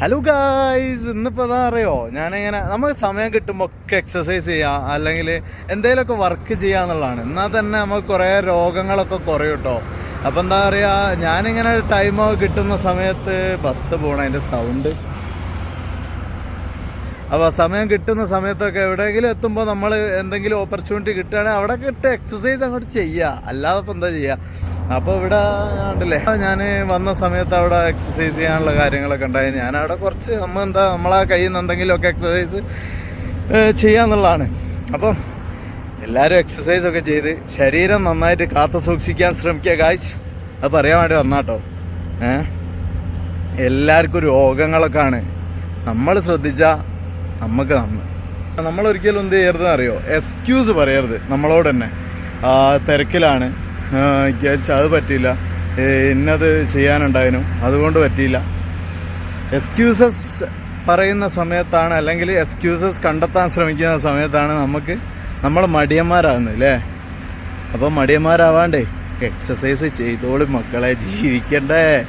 Hello guys ഇന്നിപ്പോൾ എന്താ അറിയോ? ഞാനിങ്ങനെ നമുക്ക് സമയം കിട്ടുമ്പോൾ ഒക്കെ എക്സസൈസ് ചെയ്യാം. അല്ലെങ്കിൽ എന്തെങ്കിലുമൊക്കെ വർക്ക് ചെയ്യുക എന്നുള്ളതാണ്. എന്നാൽ തന്നെ നമുക്ക് കുറേ രോഗങ്ങളൊക്കെ കുറയും കേട്ടോ അപ്പോൾ എന്താ പറയുക ഞാനിങ്ങനെ ടൈമൊക്കെ കിട്ടുന്ന സമയത്ത് ബസ് പോകണം അതിന്റെ സൗണ്ട് അപ്പോൾ സമയം കിട്ടുന്ന സമയത്തൊക്കെ എവിടെയെങ്കിലും എത്തുമ്പോൾ നമ്മൾ എന്തെങ്കിലും ഓപ്പർച്യൂണിറ്റി കിട്ടുകയാണെങ്കിൽ അവിടെ കിട്ടുക എക്സസൈസ് അങ്ങോട്ട് ചെയ്യുക അല്ലാതെ ഇപ്പം എന്താ ചെയ്യുക അപ്പോൾ ഇവിടെ ഉണ്ടല്ലേ? ഞാൻ വന്ന സമയത്ത് അവിടെ എക്സസൈസ് ചെയ്യാനുള്ള കാര്യങ്ങളൊക്കെ ഉണ്ടായി. ഞാൻ അവിടെ കുറച്ച് നമ്മൾ എന്താ നമ്മളെ കയ്യിൽ നിന്ന് എന്തെങ്കിലുമൊക്കെ എക്സസൈസ് ചെയ്യാന്നുള്ളതാണ്. അപ്പം എല്ലാവരും എക്സസൈസ് ഒക്കെ ചെയ്ത് ശരീരം നന്നായിട്ട് കാത്തു സൂക്ഷിക്കാൻ ശ്രമിക്കുക കാശ് അത് പറയാൻ വേണ്ടി വന്നാട്ടോ. ഏ? എല്ലാവർക്കും രോഗങ്ങളൊക്കെ ആണ് നമ്മൾ ശ്രദ്ധിച്ചാൽ നമുക്ക് നമ്മൾ ഒരിക്കലും എന്ത് ചെയ്യരുതെന്ന് അറിയോ എക്സ്ക്യൂസ് പറയരുത്. നമ്മളോട് തന്നെ. തിരക്കിലാണ്. അത് പറ്റിയില്ല. ഇന്നത് ചെയ്യാനുണ്ടായിരുന്നു അതുകൊണ്ട് പറ്റിയില്ല. എക്സ്ക്യൂസസ് പറയുന്ന സമയത്താണ് അല്ലെങ്കിൽ എക്സ്ക്യൂസസ് കണ്ടെത്താൻ ശ്രമിക്കുന്ന സമയത്താണ് നമുക്ക് നമ്മൾ മടിയന്മാരാകുന്നത് അല്ലേ അപ്പോൾ മടിയന്മാരാവാണ്ടേ. എക്സസൈസ് ചെയ്തോളും മക്കളെ ജീവിക്കണ്ടേ.